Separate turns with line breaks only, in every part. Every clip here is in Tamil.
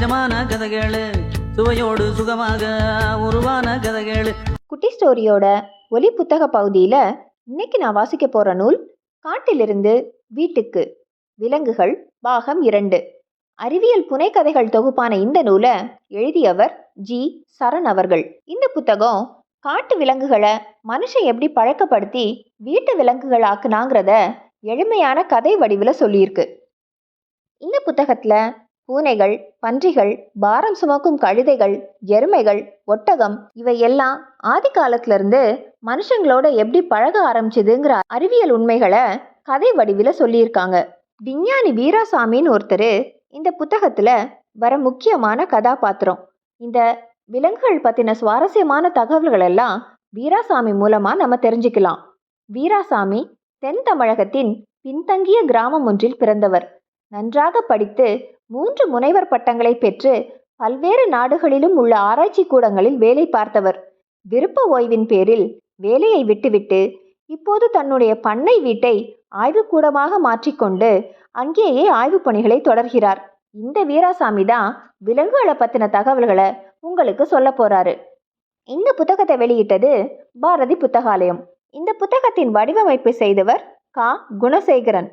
சகஜமான கதைகளு. சுவையோடு சுகமாக உருவான கதைகளு.
குட்டி ஸ்டோரியோட ஒலி புத்தக பகுதியில் இன்னைக்கு நான் வாசிக்க போகிற நூல் காட்டிலிருந்து வீட்டுக்கு. விலங்குகள் பாகம் இரண்டு. அறிவியல் புனைக்கதைகள் தொகுப்பான இந்த நூலை எழுதியவர் ஜி. சரண் அவர்கள். இந்த புத்தகம் காட்டு விலங்குகளை மனுஷன் எப்படி பழக்கப்படுத்தி வீட்டு விலங்குகள் ஆக்குனாங்கிறத எளிமையான கதை வடிவில் சொல்லியிருக்கு. இந்த புத்தகத்தில் பூனைகள் பன்றிகள் பாரம் சுமக்கும் கழுதைகள் எருமைகள் ஒட்டகம் இவை எல்லாம் ஆதி காலத்துல இருந்து மனுஷங்களோட எப்படி பழக ஆரம்பிச்சதுங்கிற அறிவியல் உண்மைகளை கதை வடிவில் சொல்லியிருக்காங்க. விஞ்ஞானி வீராசாமின்னு ஒருத்தர் இந்த புத்தகத்துல வர முக்கியமான கதாபாத்திரம். இந்த விலங்குகள் பற்றின சுவாரஸ்யமான தகவல்கள் எல்லாம் வீராசாமி மூலமா நம்ம தெரிஞ்சுக்கலாம். வீராசாமி தென் தமிழகத்தின் பின்தங்கிய கிராமம் ஒன்றில் பிறந்தவர். நன்றாக படித்து மூன்று முனைவர் பட்டங்களை பெற்று பல்வேறு நாடுகளிலும் உள்ள ஆராய்ச்சி கூடங்களில் வேலை பார்த்தவர். விருப்ப ஓய்வின் பேரில் வேலையை விட்டுவிட்டு இப்போது தன்னுடைய பண்ணை வீட்டை ஆய்வுக்கூடமாக மாற்றிக்கொண்டு அங்கேயே ஆய்வுப் பணிகளை தொடர்கிறார். இந்த வீராசாமி தான் விலங்குகளை பற்றின தகவல்களை உங்களுக்கு சொல்ல போறாரு. இந்த புத்தகத்தை வெளியிட்டது பாரதி புத்தகாலயம். இந்த புத்தகத்தின் வடிவமைப்பு செய்தவர் கா. குணசேகரன்.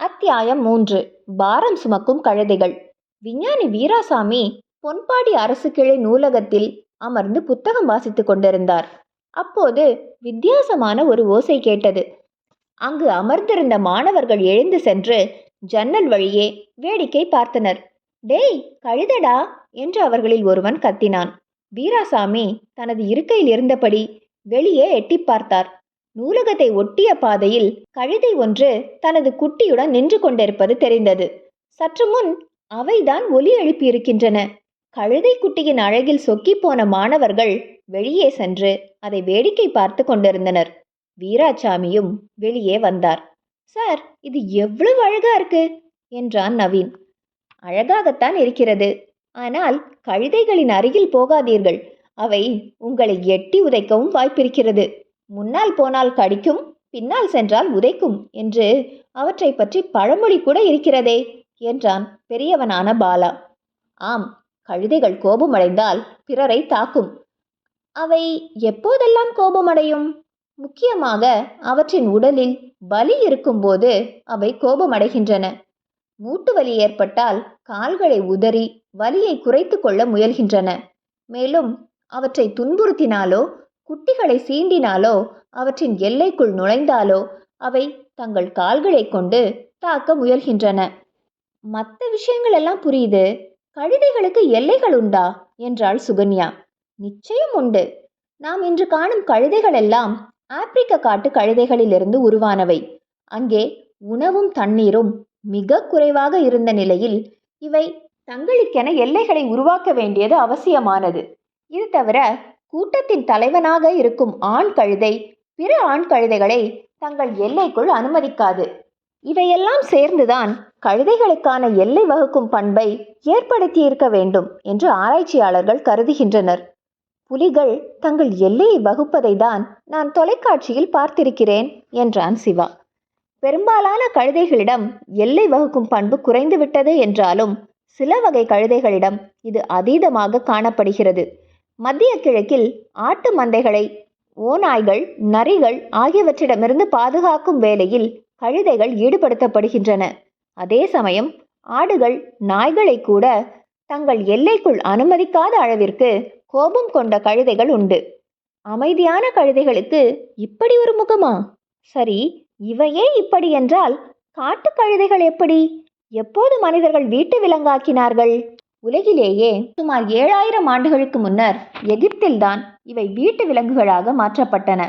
அத்தியாயம் மூன்று. பாரம் சுமக்கும் கழுதைகள். விஞ்ஞானி வீராசாமி பொன்பாடி அரசு கிளை நூலகத்தில் அமர்ந்து புத்தகம் வாசித்துக் கொண்டிருந்தார். அப்போது வித்தியாசமான ஒரு ஓசை கேட்டது. அங்கு அமர்ந்திருந்த மாணவர்கள் எழுந்து சென்று ஜன்னல் வழியே வேடிக்கை பார்த்தனர். டேய் கழுதடா! என்று அவர்களில் ஒருவன் கத்தினான். வீராசாமி தனது இருக்கையில் இருந்தபடி வெளியே எட்டிப் பார்த்தார். நூலகத்தை ஒட்டிய பாதையில் கழுதை ஒன்று தனது குட்டியுடன் நின்று கொண்டிருப்பது தெரிந்தது. சற்று முன் அவைதான் ஒலி எழுப்பியிருக்கின்றன. கழுதை குட்டியின் அழகில் சொக்கிப் போன மாணவர்கள் வெளியே சென்று அதை வேடிக்கை பார்த்து கொண்டிருந்தனர். வீராசாமியும் வெளியே வந்தார். சார் இது எவ்வளவு அழகா இருக்கு! என்றான் நவீன். அழகாகத்தான் இருக்கிறது. ஆனால் கழுதைகளின் அருகில் போகாதீர்கள். அவை உங்களை எட்டி உதைக்கவும் வாய்ப்பிருக்கிறது. முன்னால் போனால் கடிக்கும் பின்னால் சென்றால் உதைக்கும் என்று அவற்றை பற்றி பழமொழி கூட இருக்கிறதே என்றான் பெரியவனான பாலா. ஆம் கழுதைகள் கோபமடைந்தால் பிறரை தாக்கும். அவை எப்போதெல்லாம் கோபமடையும்? முக்கியமாக அவற்றின் உடலில் வலி இருக்கும்போது அவை கோபமடைகின்றன. மூட்டு வலி ஏற்பட்டால் கால்களை உதறி வலியை குறைத்து கொள்ள முயல்கின்றன. மேலும் அவற்றை துன்புறுத்தினாலோ குட்டிகளை சீண்டினாலோ அவற்றின் எல்லைக்குள் நுழைந்தாலோ அவை தங்கள் கால்களை கொண்டு தாக்க முயல்கின்றன. மற்ற விஷயங்கள் எல்லாம் புரியுது. கழுதைகளுக்கு எல்லைகள் உண்டா? என்றாள் சுகன்யா. நிச்சயம் உண்டு. நாம் இன்று காணும் கழுதைகள் எல்லாம் ஆப்பிரிக்க காட்டு கழுதைகளிலிருந்து உருவானவை. அங்கே உணவும் தண்ணீரும் மிக குறைவாக இருந்த நிலையில் இவை தங்களுக்கென எல்லைகளை உருவாக்க வேண்டியது அவசியமானது. இது தவிர கூட்டத்தின் தலைவனாக இருக்கும் ஆண் கழுதை பிற ஆண் கழுதைகளை தங்கள் எல்லைக்குள் அனுமதிக்காது. இவையெல்லாம் சேர்ந்துதான் கழுதைகளுக்கான எல்லை வகுக்கும் பண்பை ஏற்படுத்தியிருக்க வேண்டும் என்று ஆராய்ச்சியாளர்கள் கருதுகின்றனர். புலிகள் தங்கள் எல்லையை வகுப்பதை தான் நான் தொலைக்காட்சியில் பார்த்திருக்கிறேன் என்றான் சிவா. பெரும்பாலான கழுதைகளிடம் எல்லை வகுக்கும் பண்பு குறைந்துவிட்டது என்றாலும் சில வகை கழுதைகளிடம் இது அதீதமாக காணப்படுகிறது. மத்திய கிழக்கில் ஆட்டு மந்தைகளை ஓநாய்கள் நரிகள் ஆகியவற்றிடமிருந்து பாதுகாக்கும் வேலையில் கழுதைகள் ஈடுபடுத்தப்படுகின்றன. அதே சமயம் ஆடுகள் நாய்களை கூட தங்கள் எல்லைக்குள் அனுமதிக்காத அளவிற்கு கோபம் கொண்ட கழுதைகள் உண்டு. அமைதியான கழுதைகளுக்கு இப்படி ஒரு முகமா? சரி இவையே இப்படி என்றால் காட்டு கழுதைகள் எப்படி? எப்போது மனிதர்கள் வீட்டு விலங்காக்கினார்கள்? உலகிலேயே சுமார் ஏழாயிரம் ஆண்டுகளுக்கு முன்னர் எகிப்தில்தான் இவை வீட்டு விலங்குகளாக மாற்றப்பட்டன.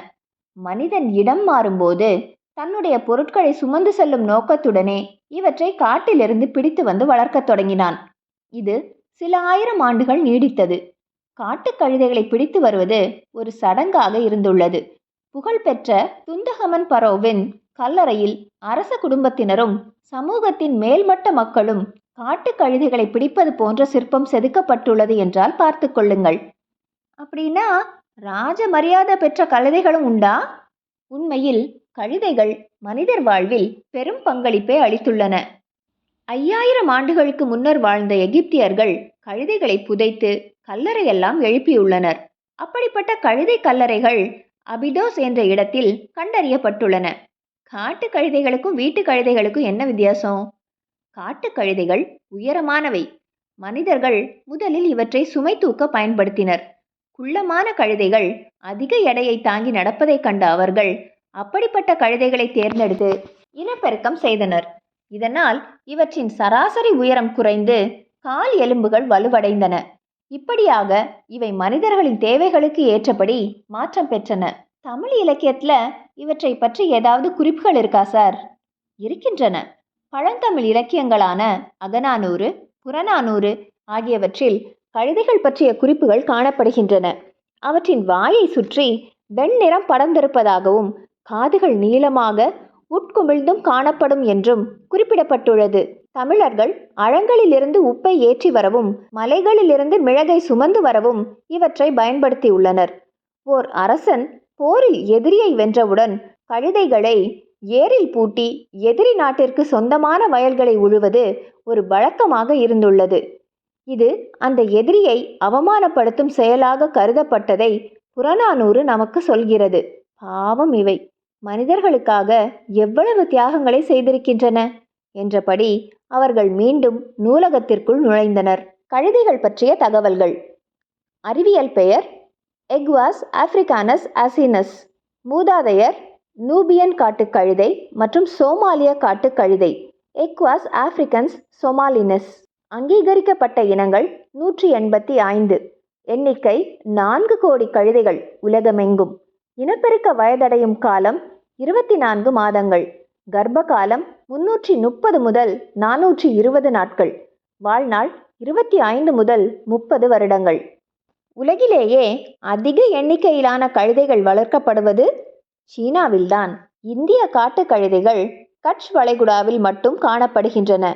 மனிதன் இடம் மாறும்போது தன்னுடைய பொருட்களை சுமந்து செல்லும் நோக்கத்துடனே இவற்றை காட்டிலிருந்து பிடித்து வந்து வளர்க்கத் தொடங்கினான். இது சில ஆயிரம் ஆண்டுகள் நீடித்தது. காட்டுக் கழுதைகளை பிடித்து வருவது ஒரு சடங்காக இருந்துள்ளது. புகழ்பெற்ற துந்தகமன் பரோவின் கல்லறையில் அரச குடும்பத்தினரும் சமூகத்தின் மேல்மட்ட மக்களும் காட்டு கழுதைகளை பிடிப்பது போன்ற சிற்பம் செதுக்கப்பட்டுள்ளது என்றால் பார்த்து கொள்ளுங்கள். அப்படின்னா ராஜ மரியாதை பெற்ற கழுதைகளும் உண்டா? உண்மையில் கழுதைகள் மனிதர் வாழ்வில் பெரும் பங்களிப்பை அளித்துள்ளன. ஐயாயிரம் ஆண்டுகளுக்கு முன்னர் வாழ்ந்த எகிப்தியர்கள் கழுதைகளை புதைத்து கல்லறையெல்லாம் எழுப்பியுள்ளனர். அப்படிப்பட்ட கழுதை கல்லறைகள் அபிடோஸ் என்ற இடத்தில் கண்டறியப்பட்டுள்ளன. காட்டு கழுதைகளுக்கும் வீட்டு கழுதைகளுக்கும் என்ன வித்தியாசம்? காட்டு கழுதைகள் உயரமானவை. மனிதர்கள் முதலில் இவற்றை சுமை தூக்க பயன்படுத்தினர். குள்ளமான கழுதைகள் அதிக எடையை தாங்கி நடப்பதைக் கண்ட அவர்கள் அப்படிப்பட்ட கழுதைகளை தேர்ந்தெடுத்து இனப்பெருக்கம் செய்தனர். இதனால் இவற்றின் சராசரி உயரம் குறைந்து கால் எலும்புகள் வலுவடைந்தன. இப்படியாக இவை மனிதர்களின் தேவைகளுக்கு ஏற்றபடி மாற்றம் பெற்றன. தமிழ் இலக்கியத்தில் இவற்றை பற்றி ஏதாவது குறிப்புகள் இருக்கா சார்? இருக்கின்றன. பழந்தமிழ் இலக்கியங்களான அகநானூறு புறநானூறு ஆகியவற்றில் கழுதைகள் பற்றிய குறிப்புகள் காணப்படுகின்றன. அவற்றின் வாயை சுற்றி வெண்ணிறம் படர்ந்திருப்பதாகவும் காதுகள் நீளமாக உட்குமிழ்ந்தும் காணப்படும் என்றும் குறிப்பிடப்பட்டுள்ளது. தமிழர்கள் அழங்களிலிருந்து உப்பை ஏற்றி வரவும் மலைகளிலிருந்து மிளகை சுமந்து வரவும் இவற்றை பயன்படுத்தியுள்ளனர். ஓர் அரசன் போரில் எதிரியை வென்றவுடன் கழுதைகளை ஏரில் பூட்டி எதிரி நாட்டிற்கு சொந்தமான வயல்களை உழுவது ஒரு வழக்கமாக இருந்துள்ளது. இது அந்த எதிரியை அவமானப்படுத்தும் செயலாக கருதப்பட்டதை புறநானூறு நமக்கு சொல்கிறது. பாவம் இவை. மனிதர்களுக்காக எவ்வளவு தியாகங்களை செய்திருக்கின்றன? என்றபடி அவர்கள் மீண்டும் நூலகத்திற்குள் நுழைந்தனர். கழுதைகள் பற்றிய தகவல்கள். அறிவியல் பெயர் எக்வாஸ் ஆப்ரிக்கானஸ் அசினஸ் மூதாதையர் நூபியன் காட்டுக் கழுதை மற்றும் சோமாலிய காட்டுக் கழுதை எக்வாஸ் ஆஃப்ரிக்கன்ஸ் சொமாலினஸ் அங்கீகரிக்கப்பட்ட இனங்கள் நூற்றி எண்பத்தி ஐந்து. எண்ணிக்கை நான்கு கோடி கழுதைகள் உலகமெங்கும். இனப்பெருக்க வயதடையும் காலம் இருபத்தி நான்கு மாதங்கள். கர்ப்ப காலம் முன்னூற்றி முப்பது முதல் நானூற்றி இருபது நாட்கள். வாழ்நாள் இருபத்தி ஐந்து முதல் முப்பது வருடங்கள். உலகிலேயே அதிக எண்ணிக்கையிலான கழுதைகள் வளர்க்கப்படுவது சீனாவில்தான். இந்திய காட்டுக் கழுதைகள் கட்ச் வளைகுடாவில் மட்டும் காணப்படுகின்றன.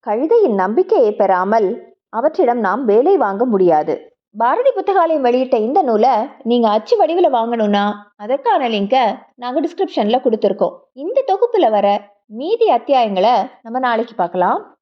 கழுதையின் நம்பிக்கையை பெறாமல் அவற்றிடம் நாம் வேலை வாங்க முடியாது. பாரதி புத்தகாலயம் வெளியிட்ட இந்த நூலை நீங்கள் அச்சு வடிவில் வாங்கணும்னா அதற்கான லிங்கை நாங்கள் டிஸ்கிரிப்ஷனில் கொடுத்துருக்கோம். இந்த தொகுப்பில் வர மீதி அத்தியாயங்களை நம்ம நாளைக்கு பார்க்கலாம்.